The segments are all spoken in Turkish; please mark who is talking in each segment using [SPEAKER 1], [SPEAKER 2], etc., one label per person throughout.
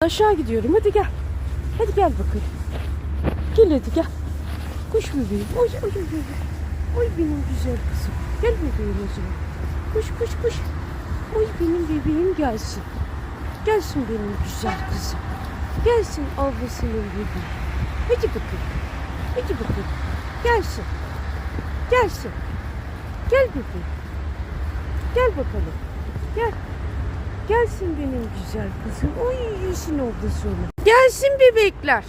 [SPEAKER 1] Aşağı gidiyorum hadi gel. Hadi gel bakalım. Gel hadi gel. Kuş bebeğim. Oy oy oy oy. Oy benim güzel kızım. Gel bebeğim o zaman. Kuş kuş kuş. Oy benim bebeğim gelsin. Gelsin benim güzel kızım. Gelsin ablasının bebeği. Hadi bakalım. Hadi bakalım. Gelsin. Gelsin. Gel bebeğim. Gel bakalım. Gel. Gelsin benim güzel kızım. Oy yesin ablası onu. Gelsin bebekler.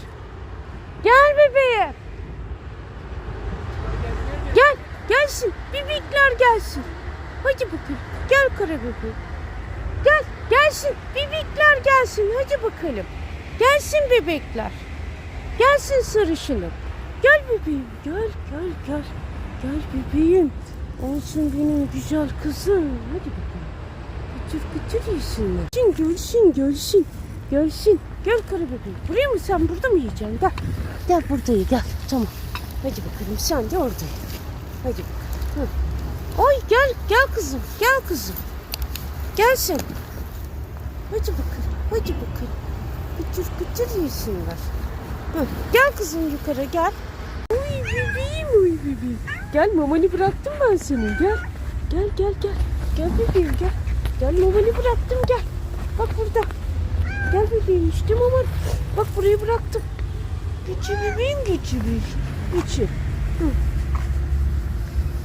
[SPEAKER 1] Gel bebeğim. Gel. Gelsin. Bebekler gelsin. Hadi bakalım. Gel kara bebeğim. Gel. Gelsin. Bebekler gelsin. Hadi bakalım. Gelsin bebekler. Gelsin sarışınım. Gel bebeğim. Gel gel gel. Gel bebeğim. Olsun benim güzel kızım. Hadi bakalım. Kıtır kıtır yesinler. Gelsin gelsin gelsin. Gelsin. Gel kara bebeğim. Buraya mı sen burada mı yiyeceksin? Gel. Gel burada ye gel. Tamam. Hadi bakalım sen de orada. Hadi bakalım. Hı. Oy gel gel kızım. Gel kızım. Gelsin. Hadi bakalım. Hadi bakalım. Kıtır kıtır yesinler. Hı. Gel kızım yukarı gel. Uy bebeğim uy bebeğim. Gel mamanı bıraktım ben senin gel. Gel gel gel. Gel bebeğim gel. Gel mamanı bıraktım gel. Bak burada. Gel bebeğim işte maman. Bak burayı bıraktım. Geçi bebeğim geçi bebeğim. Hı.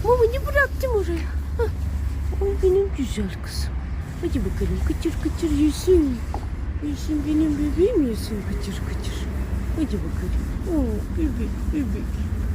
[SPEAKER 1] Mamanı bıraktım oraya. Hah. Oy benim güzel kızım. Hadi bakalım kıtır kıtır yesin. Yesin benim bebeğim yesin kıtır kıtır. Hadi bakalım. Oo, bebek bebek.